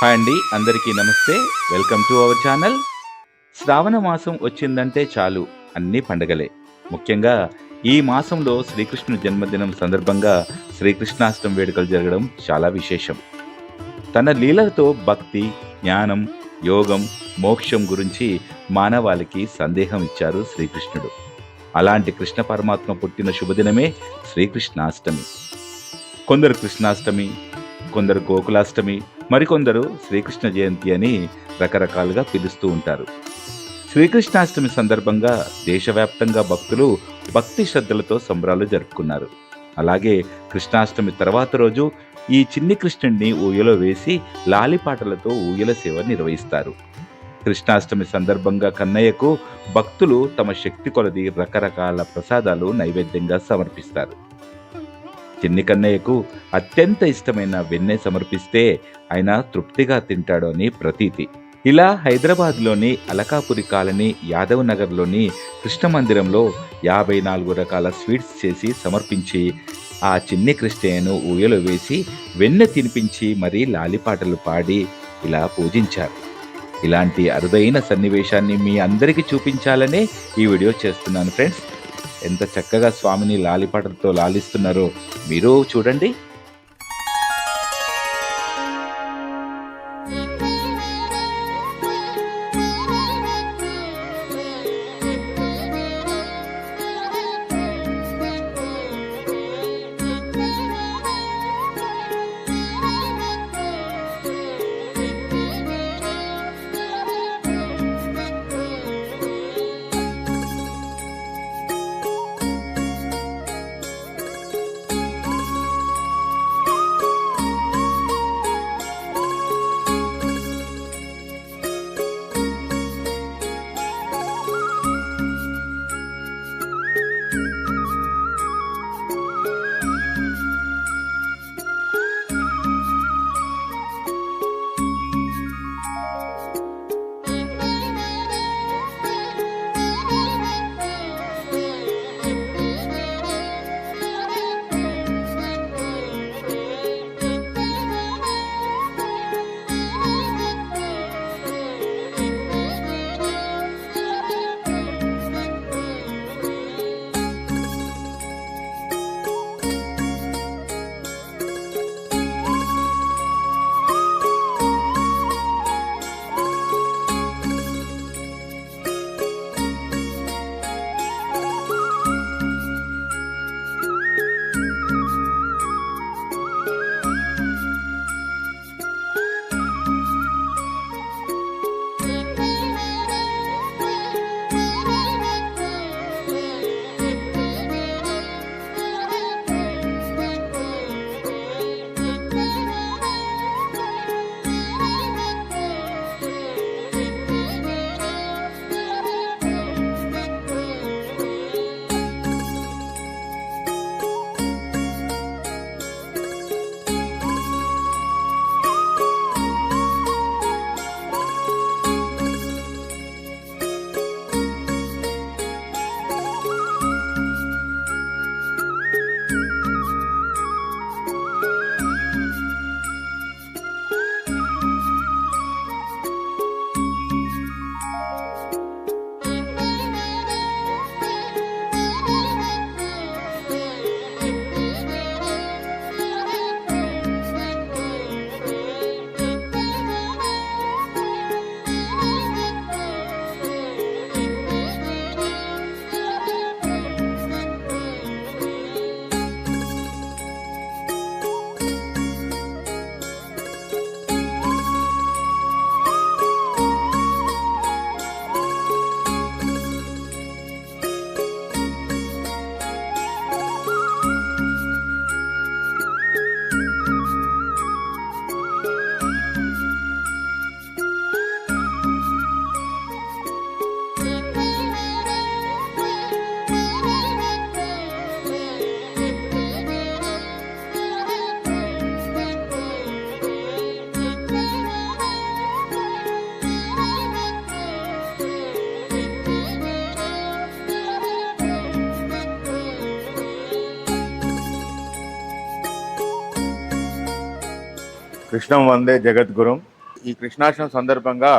Hi అండి అందరికీ నమస్తే. Welcome to our channel. Shravana మాసం వచ్చిందంటే చాలు అన్ని పండగలే. ముఖ్యంగా ఈ మాసంలో శ్రీకృష్ణుని జన్మదినం సందర్భంగా శ్రీకృష్ణాష్టమి వేడుకలు జరగడం చాలా విశేషం. తన లీలలతో భక్తి జ్ఞానం యోగం మోక్షం గురించి మానవాళికి సందేహం ఇచ్చారు శ్రీకృష్ణుడు. అలాంటి కృష్ణ పరమాత్మ పుట్టిన శుభదినమే శ్రీకృష్ణాష్టమి. కొందరు కృష్ణాష్టమి కొందరు గోకులాష్టమి మరికొందరు శ్రీకృష్ణ జయంతి అని రకరకాలుగా పిలుస్తూ ఉంటారు. శ్రీకృష్ణాష్టమి సందర్భంగా దేశవ్యాప్తంగా భక్తులు భక్తి శ్రద్ధలతో సంబరాలు జరుపుకున్నారు. అలాగే కృష్ణాష్టమి తర్వాత రోజు ఈ చిన్ని కృష్ణుడిని ఊయలో వేసి లాలిపాటలతో ఊయల సేవ నిర్వహిస్తారు. కృష్ణాష్టమి సందర్భంగా కన్నయ్యకు భక్తులు తమ శక్తి కొలది రకరకాల ప్రసాదాలు నైవేద్యంగా సమర్పిస్తారు. చిన్ని కన్నయ్యకు అత్యంత ఇష్టమైన వెన్నె సమర్పిస్తే ఆయన తృప్తిగా తింటాడు అని ప్రతీతి. ఇలా హైదరాబాద్లోని అలకాపురి కాలనీ యాదవ్ నగర్లోని కృష్ణ మందిరంలో యాభై నాలుగు రకాల స్వీట్స్ చేసి సమర్పించి ఆ చిన్ని కృష్ణయ్యను ఊయలో వేసి వెన్నె తినిపించి మరీ లాలిపాటలు పాడి ఇలా పూజించారు. ఇలాంటి అరుదైన సన్నివేశాన్ని మీ అందరికీ చూపించాలనే ఈ వీడియో చేస్తున్నాను ఫ్రెండ్స్. ఎంత చక్కగా స్వామిని లాలిపాటలతో లాలిస్తున్నారో మీరు చూడండి. కృష్ణం వందే జగద్గురుం. ఈ కృష్ణాష్టమి సందర్భంగా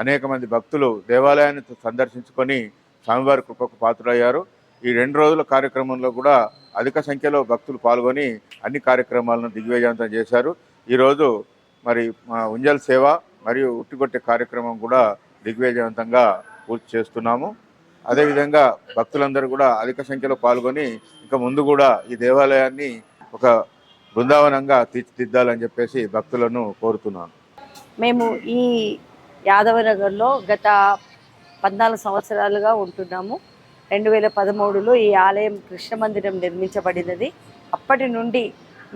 అనేక మంది భక్తులు దేవాలయాన్ని సందర్శించుకొని స్వామివారి కృపకు పాత్రలయ్యారు. ఈ రెండు రోజుల కార్యక్రమంలో కూడా అధిక సంఖ్యలో భక్తులు పాల్గొని అన్ని కార్యక్రమాలను దిగ్విజయంతం చేశారు. ఈరోజు మరి మా ఉంజల్ సేవ మరియు ఉట్టిగొట్టే కార్యక్రమం కూడా దిగ్విజయవంతంగా పూర్తి చేస్తున్నాము. అదేవిధంగా భక్తులందరూ కూడా అధిక సంఖ్యలో పాల్గొని ఇంకా ముందు కూడా ఈ దేవాలయాన్ని ఒక బృందావనంగా తీర్చిదిద్దాలని చెప్పేసి భక్తులను కోరుతున్నాను. మేము ఈ యాదవనగర్లో గత పద్నాలుగు సంవత్సరాలుగా ఉంటున్నాము. రెండు వేల పదమూడులో ఈ ఆలయం కృష్ణ మందిరం నిర్మించబడినది. అప్పటి నుండి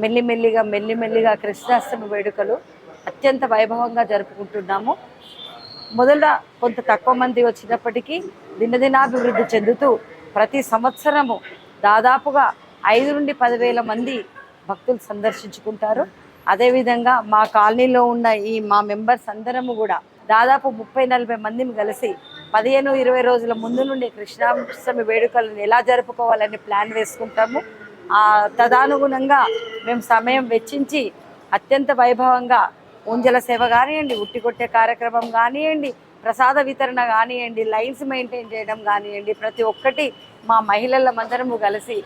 మెల్లిమెల్లిగా మెల్లిమెల్లిగా కృష్ణాష్టమి వేడుకలు అత్యంత వైభవంగా జరుపుకుంటున్నాము. మొదట కొంత తక్కువ మంది వచ్చినప్పటికీ దినదినాభివృద్ధి చెందుతూ ప్రతి సంవత్సరము దాదాపుగా ఐదు నుండి పదివేల మంది భక్తులు సందర్శించుకుంటారు. అదేవిధంగా మా కాలనీలో ఉన్న ఈ మా మెంబర్స్ అందరము కూడా దాదాపు ముప్పై నలభై మందిని కలిసి పదిహేను ఇరవై రోజుల ముందు నుండి కృష్ణాష్టమి వేడుకలను ఎలా జరుపుకోవాలని ప్లాన్ వేసుకుంటాము. ఆ మేము సమయం వెచ్చించి అత్యంత వైభవంగా ఊంజల సేవ కానివ్వండి ఉట్టి కొట్టే కార్యక్రమం కానివ్వండి ప్రసాద వితరణ కానివ్వండి లైన్స్ మెయింటైన్ చేయడం కానివ్వండి ప్రతి ఒక్కటి మా మహిళలమందరము కలిసి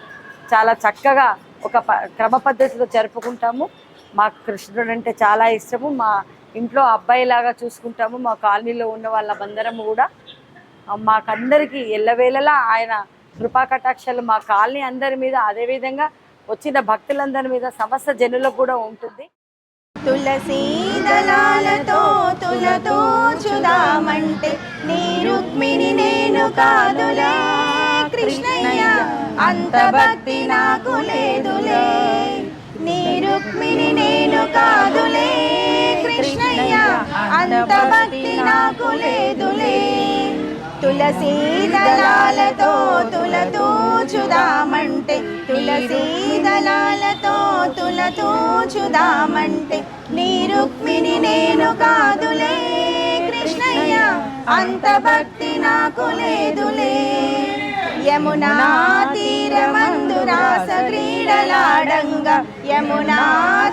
చాలా చక్కగా ఒక ప- క్రమ పద్ధతిలో జరుపుకుంటాము. మాకు కృష్ణుడు అంటే చాలా ఇష్టము. మా ఇంట్లో అబ్బాయిలాగా చూసుకుంటాము. మా కాలనీలో ఉన్న వాళ్ళమందరము కూడా. మాకందరికీ ఎల్లవేళలా ఆయన కృపా కటాక్షాలు మా కాలనీ అందరి మీద అదేవిధంగా వచ్చిన భక్తులందరి మీద సమస్త జనులకు కూడా ఉంటుంది. తులసీ దళాలతో తులతో చుదామంటే నీ రుక్మిణి నేను కాదులా కృష్ణయ్య. అంత భక్తి నాకు లేదులే. నీ రుక్మిణి నేను కాదులే. కృష్ణయ్య అంత భక్తి నాకు లేదులే. తులసీ దళాలతో తులతూ చుదామంటే తులసీ దళాలతో తులతూ చుదామంటే నీ రుక్మిణి నేను కాదులే. కృష్ణయ్య అంత భక్తి నాకు లేదులే. యమునా తీరమందు రాస క్రీడలాడంగా యమునా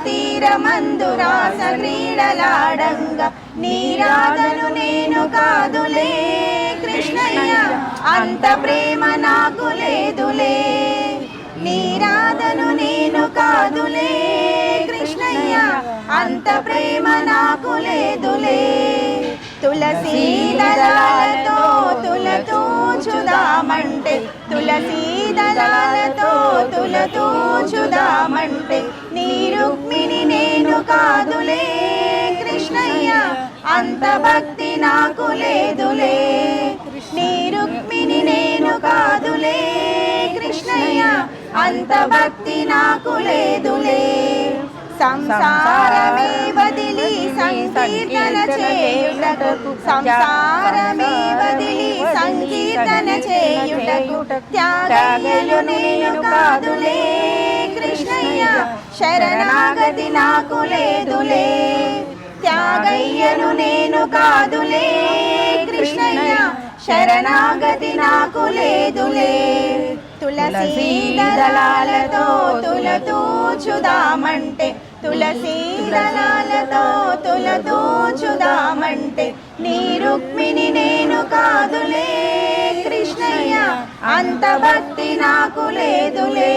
తీరమందు రాస క్రీడలాడంగా నీరాధను నేను కాదులే కృష్ణయ్య అంత ప్రేమ నాకు లేదులే. నీరాధను నేను కాదులే కృష్ణయ్య అంత ప్రేమ నాకు లేదులే. తులసీ దళాలతో తులతూ చుదామంటే. తులసీ దళాలతో తులతూ చుదామంటే. నీ రుక్మిణి నేను కాదులే కృష్ణయ్య అంత భక్తి నాకు లేదులే. నీ రుక్మిణి నేను కాదులే కృష్ణయ్య అంత భక్తి నాకు లేదులే. సంసారమే వదిలి సంకీర్తన చేయుటకు సంసారమే వదిలి సంకీర్తన చేయుటకు త్యాగయ్యను నేను కాదులే కృష్ణయ్య శరణాగతి నాకు లేదులే. త్యాగయ్యను నేను కాదులే కృష్ణయ్య శరణాగతి నాకు లేదులే. తులసీ దళాలతో తులతూ చుదామంటే తులసీ దళాలతో తులతూ చుదామంటే నీ రుక్మిణి నేను కాదులే కృష్ణయ్య అంత భక్తి నాకు లేదులే.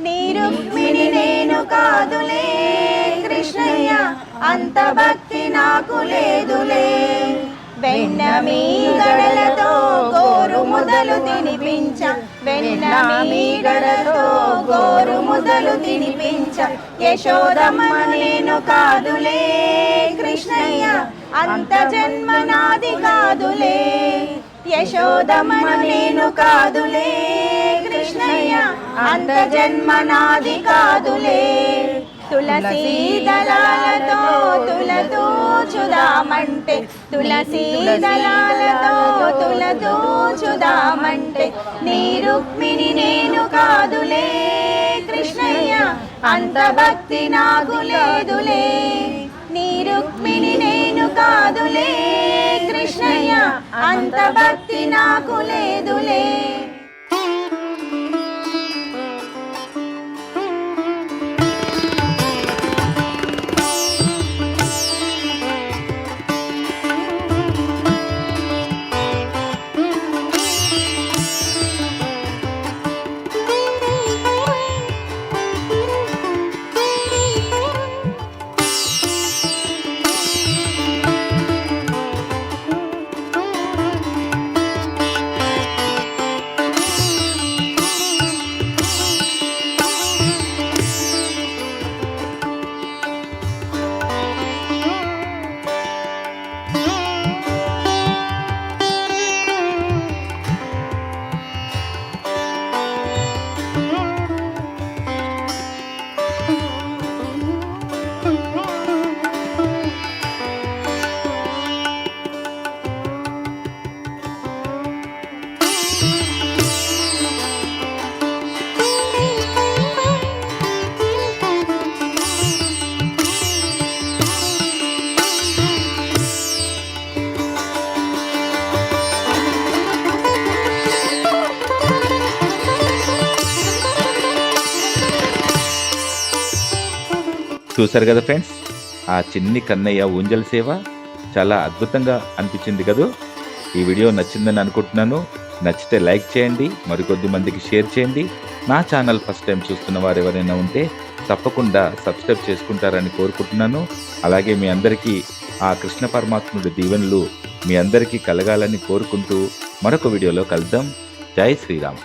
నీ రుక్మిణి నేను కాదులే కృష్ణయ్య అంత భక్తి నాకు లేదులే. వెన్న మీ గడలతో గోరు మొదలు తినిపించ వెన్న మీ గడలతో గోరు తినిపించ. యశోదమ్మ నేను కాదులే కృష్ణయ్య. అంత జన్మ నాది కాదులే. యశోదమ్మ నేను కాదులే కృష్ణయ్య. అంత జన్మ నాది కాదులే. తులసీ దళాలతో తులతూ చుదామంటే. తులసీ దళాలతో తులతూ చుదామంటే. నీ రుక్మిణి నేను కాదులే కృష్ణయ్య అంత భక్తి నాకు లేదులే. నీ రుక్మిణి నేను కాదులే కృష్ణయ్య అంత భక్తి నాకు లేదులే. చూశారు కదా ఫ్రెండ్స్? ఆ చిన్ని కన్నయ్య ఊంజల్ సేవ చాలా అద్భుతంగా అనిపించింది కదూ? ఈ వీడియో నచ్చిందని అనుకుంటున్నాను. నచ్చితే లైక్ చేయండి మరికొద్ది మందికి షేర్ చేయండి. నా ఛానల్ ఫస్ట్ టైం చూస్తున్న వారు ఎవరైనా ఉంటే తప్పకుండా సబ్స్క్రైబ్ చేసుకుంటారని కోరుకుంటున్నాను. అలాగే మీ అందరికీ ఆ కృష్ణ పరమాత్ముడి దీవెనలు మీ అందరికీ కలగాలని కోరుకుంటూ మరొక వీడియోలో కలుద్దాం. జై శ్రీరామ్.